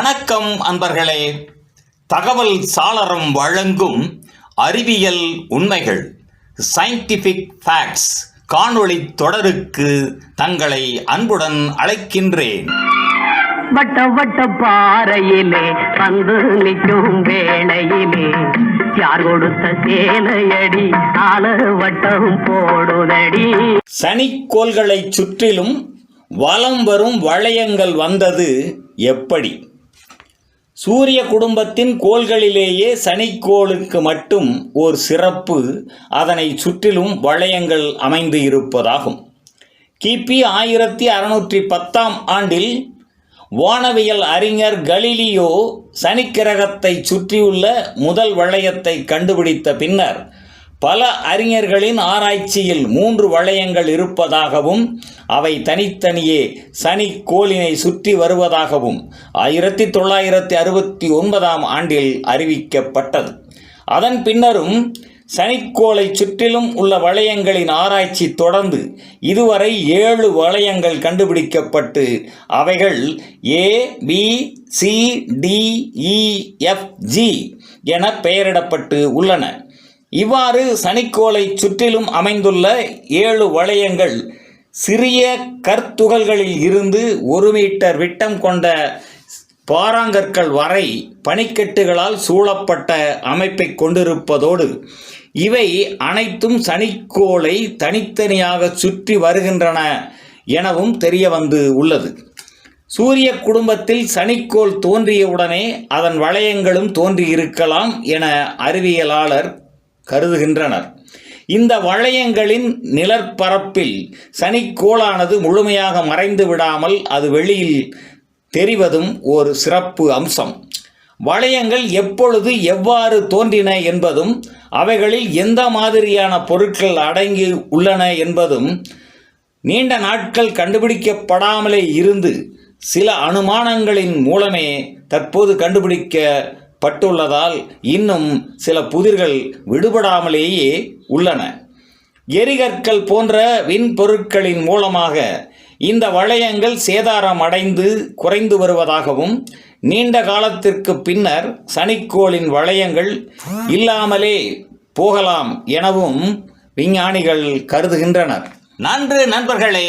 வணக்கம் அன்பர்களே. தகவல் சாளரம் வழங்கும் அறிவியல் உண்மைகள் சயின்டிஃபிக் ஃபேக்ட்ஸ் காணொளி தொடருக்கு தங்களை அன்புடன் அழைக்கின்றேன். வட்ட வட்ட பாறையிலே வந்து நிற்கும் வேளையிலே யார் கொடுத்த சேலையடி ஆள வட்டம் போடுதடி. சனிக்கோள்களைச் சுற்றிலும் வலம் வரும் வளையங்கள் வந்தது எப்படி? சூரிய குடும்பத்தின் கோள்களிலேயே சனிக்கோளுக்கு மட்டும் ஓர் சிறப்பு அதனை சுற்றிலும் வளையங்கள் அமைந்து இருப்பதாகும். கிபி ஆயிரத்தி அறுநூற்றி பத்தாம் ஆண்டில் வானவியல் அறிஞர் கலிலியோ சனிக்கிரகத்தை சுற்றியுள்ள முதல் வளையத்தை கண்டுபிடித்த பின்னர் பல அறிஞர்களின் ஆராய்ச்சியில் மூன்று வளையங்கள் இருப்பதாகவும் அவை தனித்தனியே சனி கோளினை சுற்றி வருவதாகவும் ஆயிரத்தி தொள்ளாயிரத்தி அறுபத்தி ஒன்பதாம் ஆண்டில் அறிவிக்கப்பட்டது. அதன் பின்னரும் சனிக்கோளை சுற்றிலும் உள்ள வளையங்களின் ஆராய்ச்சி தொடர்ந்து இதுவரை ஏழு வளையங்கள் கண்டுபிடிக்கப்பட்டு அவைகள் A B C D E F G என பெயரிடப்பட்டு உள்ளன. இவ்வாறு சனிக்கோளை சுற்றிலும் அமைந்துள்ள ஏழு வளையங்கள் சிறிய கற்துகள்களில் இருந்து ஒரு மீட்டர் விட்டம் கொண்ட பாறாங்கற்கள் வரை பனிக்கட்டுகளால் சூழப்பட்ட அமைப்பை கொண்டிருப்பதோடு இவை அனைத்தும் சனிக்கோளை தனித்தனியாக சுற்றி வருகின்றன எனவும் தெரிய வந்து உள்ளது. சூரிய குடும்பத்தில் சனிக்கோள் தோன்றியவுடனே அதன் வளையங்களும் தோன்றியிருக்கலாம் என அறிவியலாளர் கருதுகின்றனர். இந்த வளையங்களின் நிலற்பரப்பில் சனிக்கோளானது முழுமையாக மறைந்து விடாமல் அது வெளியில் தெரிவதும் ஒரு சிறப்பு அம்சம். வளையங்கள் எப்பொழுது எவ்வாறு தோன்றின என்பதும் அவைகளில் எந்த மாதிரியான பொருட்கள் அடங்கி உள்ளன என்பதும் நீண்ட நாட்கள் கண்டுபிடிக்கப்படாமலே இருந்து சில அனுமானங்களின் மூலமே தற்போது கண்டுபிடிக்க பட்டுள்ளதால் இன்னும் சில புதிர்கள் விடுபடாமலேயே உள்ளன. எரிகற்கள் போன்ற விண்பொருட்களின் மூலமாக இந்த வளையங்கள் சேதாரம் அடைந்து குறைந்து வருவதாகவும் நீண்ட காலத்திற்கு பின்னர் சனிக்கோளின் வளையங்கள் இல்லாமலே போகலாம் எனவும் விஞ்ஞானிகள் கருதுகின்றனர். நன்று நண்பர்களே